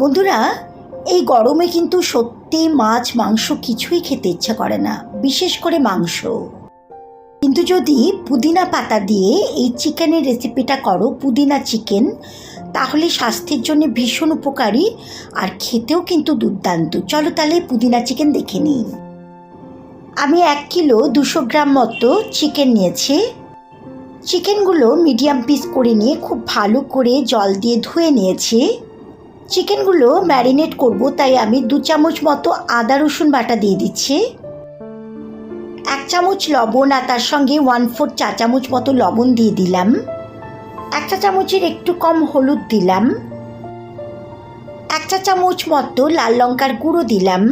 বন্ধুরা, এই গরমে কিন্তু সত্যি মাছ, মাংস কিছুই খেতে ইচ্ছা করে না, বিশেষ করে মাংস। কিন্তু যদি পুদিনা পাতা দিয়ে এই চিকেনের রেসিপিটা করো, পুদিনা চিকেন, তাহলে স্বাস্থ্যের জন্য ভীষণ উপকারী আর খেতেও কিন্তু দুর্দান্ত। চলো তাহলে পুদিনা চিকেন দেখে নিই। আমি এক কিলো দুশো গ্রাম মতো চিকেন নিয়েছি। চিকেনগুলো মিডিয়াম পিস করে নিয়ে খুব ভালো করে জল দিয়ে ধুয়ে নিয়েছি। চিকেনগুলো ম্যারিনেট করব, তাই আমি দু চামচ মতো আদা রসুন বাটা দিয়ে দিচ্ছি। এক চামচ লবণ আর তার সঙ্গে ওয়ান ফোর চা চামচ মতো লবণ দিয়ে দিলাম। এক চা চামচের একটু কম হলুদ দিলাম। এক চা চামচ মতো লাল লঙ্কার গুঁড়ো দিলাম।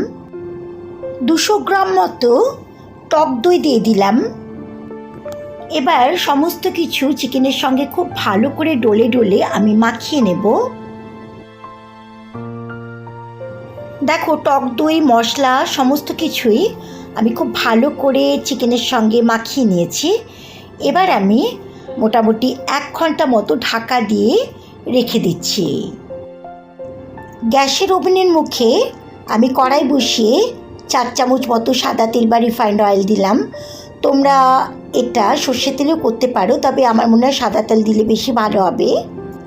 দুশো গ্রাম মতো টক দই দিয়ে দিলাম। এবার সমস্ত কিছু চিকেনের সঙ্গে খুব ভালো করে ডলে ডলে আমি মাখিয়ে নেব। দেখো, টক দই, মশলা, সমস্ত কিছুই আমি খুব ভালো করে চিকেনের সঙ্গে মাখিয়ে নিয়েছি। এবার আমি মোটামুটি এক ঘণ্টা মতো ঢাকা দিয়ে রেখে দিচ্ছি। গ্যাসের ওভেনের মুখে আমি কড়াই বসিয়ে চার চামচ মতো সাদা তেল বা রিফাইন্ড অয়েল দিলাম। তোমরা এটা সর্ষের তেলেও করতে পারো, তবে আমার মনে হয় সাদা তেল দিলে বেশি ভালো হবে।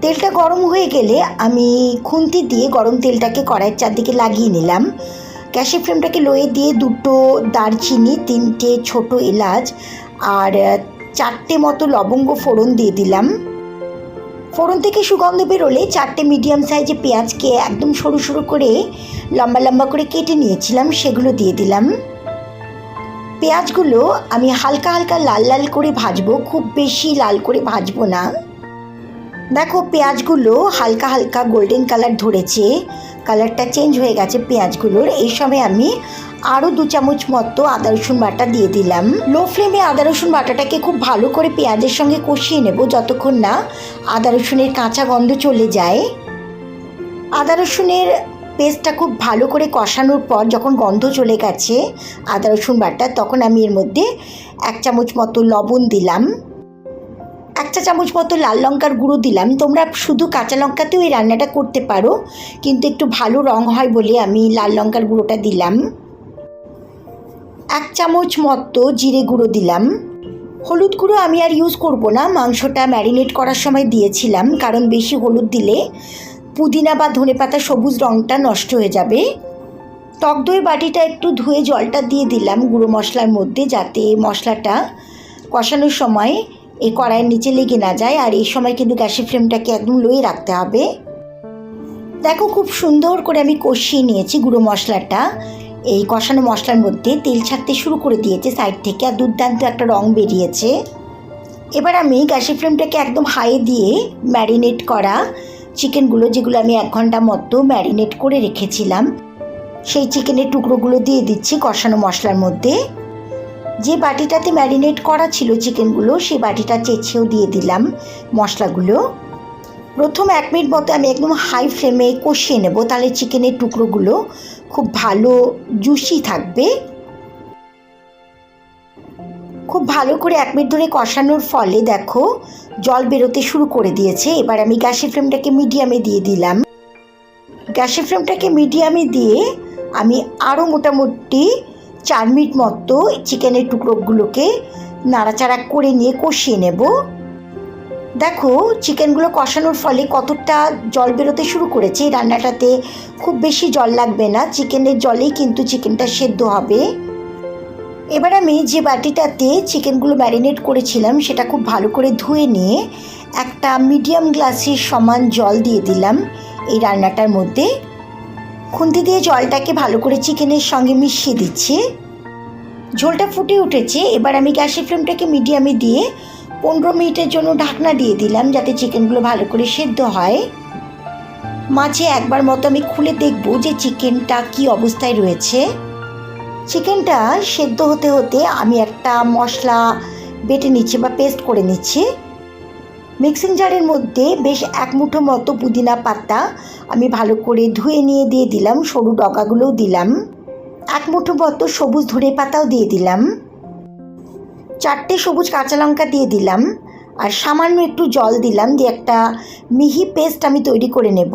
তেলটা গরম হয়ে গেলে আমি খুন্তি দিয়ে গরম তেলটাকে কড়াইয়ের চারদিকে লাগিয়ে নিলাম। গ্যাসের ফ্লেমটাকে লোয়ে দিয়ে দুটো দারচিনি, তিনটে ছোট এলাচ আর চারটে মতো লবঙ্গ ফোড়ন দিয়ে দিলাম। ফোড়ন থেকে সুগন্ধ বেরোলে চারটে মিডিয়াম সাইজে পেঁয়াজকে একদম সরু সরু করে লম্বা লম্বা করে কেটে নিয়েছিলাম, সেগুলো দিয়ে দিলাম। পেঁয়াজগুলো আমি হালকা হালকা লাল লাল করে ভাজবো, খুব বেশি লাল করে ভাজবো না। দেখো, পেঁয়াজগুলো হালকা হালকা গোল্ডেন কালার ধরেছে। কালারটা চেঞ্জ হয়ে গেছে পেঁয়াজগুলোর। এই সময় আমি আরও দু চামচ মতো আদা, রসুন বাটা দিয়ে দিলাম। লো ফ্লেমে আদা, রসুন বাটাটাকে খুব ভালো করে পেঁয়াজের সঙ্গে কষিয়ে নেব যতক্ষণ না আদা, রসুনের কাঁচা গন্ধ চলে যায়। আদা, রসুনের পেস্টটা খুব ভালো করে কষানোর পর যখন গন্ধ চলে গেছে আদা, রসুন বাটা, তখন আমি এর মধ্যে এক চামচ মতো লবণ দিলাম। এক চা চামচ মতো লাল লঙ্কার গুঁড়ো দিলাম। তোমরা শুধু কাঁচা লঙ্কাতেও এই রান্নাটা করতে পারো, কিন্তু একটু ভালো রং হয় বলে আমি লাল লঙ্কার গুঁড়োটা দিলাম। এক চামচ মতো জিরে গুঁড়ো দিলাম। হলুদ গুঁড়ো আমি আর ইউজ করব না, মাংসটা ম্যারিনেট করার সময় দিয়েছিলাম, কারণ বেশি হলুদ দিলে পুদিনা বা ধনেপাতা সবুজ রঙটা নষ্ট হয়ে যাবে। টক দই বাটিটা একটু ধুয়ে জলটা দিয়ে দিলাম গুঁড়ো মশলার মধ্যে, যাতে মশলাটা কষানোর সময় এই কড়াইয়ের নিচে লেগে না যায় আর এই সময় কিন্তু গ্যাসের ফ্লেমটাকে একদম লোয়ে রাখতে হবে। দেখো খুব সুন্দর করে আমি কষিয়ে নিয়েছি গুঁড়ো মশলাটা। এই কষানো মশলার মধ্যে তেল ছাড়তে শুরু করে দিয়েছে সাইড থেকে আর দুর্দান্ত একটা রং বেরিয়েছে। এবার আমি গ্যাসের ফ্লেমটাকে একদম হাই দিয়ে ম্যারিনেট করা চিকেনগুলো যেগুলো আমি এক ঘণ্টা মতো ম্যারিনেট করে রেখেছিলাম। সেই চিকেনের টুকরোগুলো দিয়ে দিচ্ছি কষানো মশলার মধ্যে। যে বাটিটাতে ম্যারিনেট করা ছিল চিকেনগুলো সেই বাটিটা চেঁচেও দিয়ে দিলাম মশলাগুলো। প্রথম এক মিনিট মতো আমি একদম হাই ফ্লেমে কষিয়ে নেব, তাহলে চিকেনের টুকরোগুলো খুব ভালো জুসি থাকবে। খুব ভালো করে এক মিনিট ধরে কষানোর ফলে দেখো, জল বেরোতে শুরু করে দিয়েছে। এবার আমি গ্যাসের ফ্লেমটাকে মিডিয়ামে দিয়ে দিলাম। গ্যাসের ফ্লেমটাকে মিডিয়ামে দিয়ে আমি আরও মোটামুটি চার মিনিট মতো চিকেনের টুকরোগুলোকে নাড়াচাড়া করে নিয়ে কষিয়ে নেব। দেখো, চিকেনগুলো কষানোর ফলে কতটা জল বেরোতে শুরু করেছে। এই রান্নাটাতে খুব বেশি জল লাগবে না, চিকেনের জলেই কিন্তু চিকেনটা সেদ্ধ হবে। এবার আমি যে বাটিটাতে চিকেনগুলো ম্যারিনেট করেছিলাম, সেটা খুব ভালো করে ধুয়ে নিয়ে একটা মিডিয়াম গ্লাসের সমান জল দিয়ে দিলাম এই রান্নাটার মধ্যে। খুন্তি দিয়ে জলটাকে ভালো করে চিকেনের সঙ্গে মিশিয়ে দিচ্ছি। ঝোলটা ফুটে উঠেছে, এবার আমি গ্যাসের ফ্লেমটাকে মিডিয়ামে দিয়ে পনেরো মিনিটের জন্য ঢাকনা দিয়ে দিলাম যাতে চিকেনগুলো ভালো করে সেদ্ধ হয়। মাঝে একবার মতো আমি খুলে দেখব যে চিকেনটা কি অবস্থায় রয়েছে। চিকেনটা সেদ্ধ হতে হতে আমি একটা মশলা বেটে নিচ্ছি বা পেস্ট করে নিচ্ছি। মিক্সিং জারের মধ্যে বেশ এক মুঠো মতো পুদিনা পাতা আমি ভালো করে ধুয়ে নিয়ে দিয়ে দিলাম, সরু ডগাগুলোও দিলাম। এক মুঠো মতো সবুজ ধরে পাতাও দিয়ে দিলাম। চারটে সবুজ কাঁচা লঙ্কা দিয়ে দিলাম আর সামান্য একটু জল দিলাম দিয়ে একটা মিহি পেস্ট আমি তৈরি করে নেব।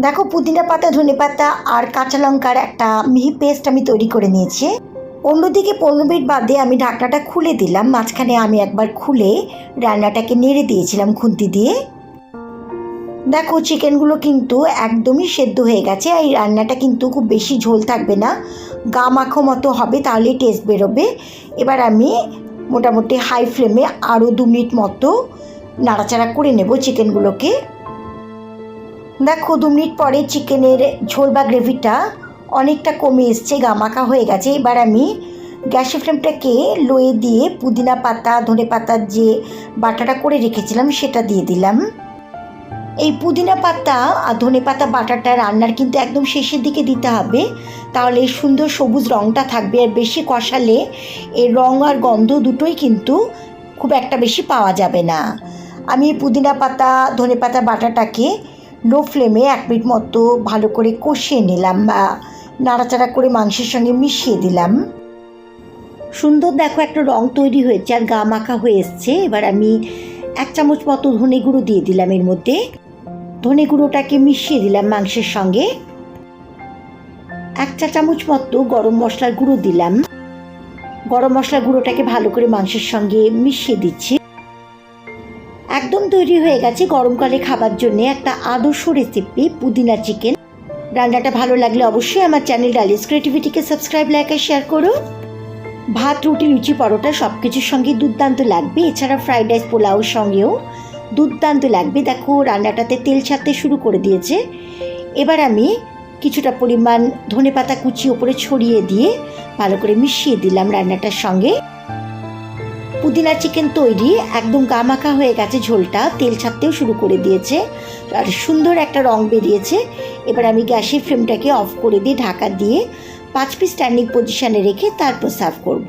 দেখো পুদিনা পাতা, ধনে পাতা আর কাঁচা লঙ্কার একটা মিহি পেস্ট আমি তৈরি করে নিয়েছি। অন্যদিকে পনেরো মিনিট বাদে আমি ঢাকনাটা খুলে দিলাম। মাঝখানে আমি একবার খুলে রান্নাটাকে নেড়ে দিয়েছিলাম খুন্তি দিয়ে। দেখো, চিকেনগুলো কিন্তু একদমই সেদ্ধ হয়ে গেছে এই রান্নাটা কিন্তু খুব বেশি ঝোল থাকবে না। গা মাখো মতো হবে, তাহলে টেস্ট বেরোবে। এবার আমি মোটামুটি হাই ফ্লেমে আরও দু মিনিট মতো নাড়াচাড়া করে নেব চিকেনগুলোকে। দেখো, দু মিনিট পরে চিকেনের ঝোল বা গ্রেভিটা অনেকটা কমে এসছে, গামাখা হয়ে গেছে। এবার আমি গ্যাসের ফ্লেমটাকে লোয়ে দিয়ে পুদিনা পাতা, ধনে পাতার যে বাটাটা করে রেখেছিলাম সেটা দিয়ে দিলাম। এই পুদিনা পাতা আর ধনে পাতা বাটাটা রান্নার কিন্তু একদম শেষের দিকে দিতে হবে। তাহলে সুন্দর সবুজ রঙটা থাকবে আর বেশি কষালে এর রঙ আর গন্ধ দুটোই কিন্তু খুব একটা বেশি পাওয়া যাবে না। আমি পুদিনা পাতা, ধনে পাতা বাটাটাকে লো ফ্লেমে এক মিনিট মতো ভালো করে কষিয়ে নিলাম, বা নাড়াচাড়া করে মাংসের সঙ্গে মিশিয়ে দিলাম। সুন্দর দেখো একটা রং তৈরি হয়েছে আর গা মাখা হয়ে এসছে। এবার আমি এক চামচ মতো ধনে গুঁড়ো দিয়ে দিলাম এর মধ্যে। ধনে গুঁড়োটাকে মিশিয়ে দিলাম মাংসের সঙ্গে। এক চা চামচ মতো গরম মশলার গুঁড়ো দিলাম। গরম মশলার গুঁড়োটাকে ভালো করে মাংসের সঙ্গে মিশিয়ে দিচ্ছি। একদম তৈরি হয়ে গেছে গরমকালে খাবার জন্য একটা আদর্শ রেসিপি পুদিনা চিকেন রান্নাটা ভালো লাগলে অবশ্যই আমার চ্যানেল ডালিস ক্রিয়েটিভিটিকে সাবস্ক্রাইব, লাইক আর শেয়ার করো ভাত, রুটি, লুচি, পরোটা সব কিছুর সঙ্গে দুর্দান্ত লাগবে। এছাড়া ফ্রাইড রাইস পোলাওর সঙ্গেও দুর্দান্ত লাগবে। দেখো, রান্নাটাতে তেল ছাড়তে শুরু করে দিয়েছে। এবার আমি কিছুটা পরিমাণ ধনে পাতা কুচি ওপরে ছড়িয়ে দিয়ে ভালো করে মিশিয়ে দিলাম রান্নাটার সঙ্গে। পুদিনা চিকেন তৈরি, একদম গামাখা হয়ে গেছে ঝোলটা, তেল ছাড়তেও শুরু করে দিয়েছে, আর সুন্দর একটা রং বেরিয়েছে। এবার আমি গ্যাসের ফ্লেমটাকে অফ করে দিয়ে ঢাকা দিয়ে পাঁচ পিস স্ট্যান্ডিং পজিশানে রেখে তারপর সার্ভ করব।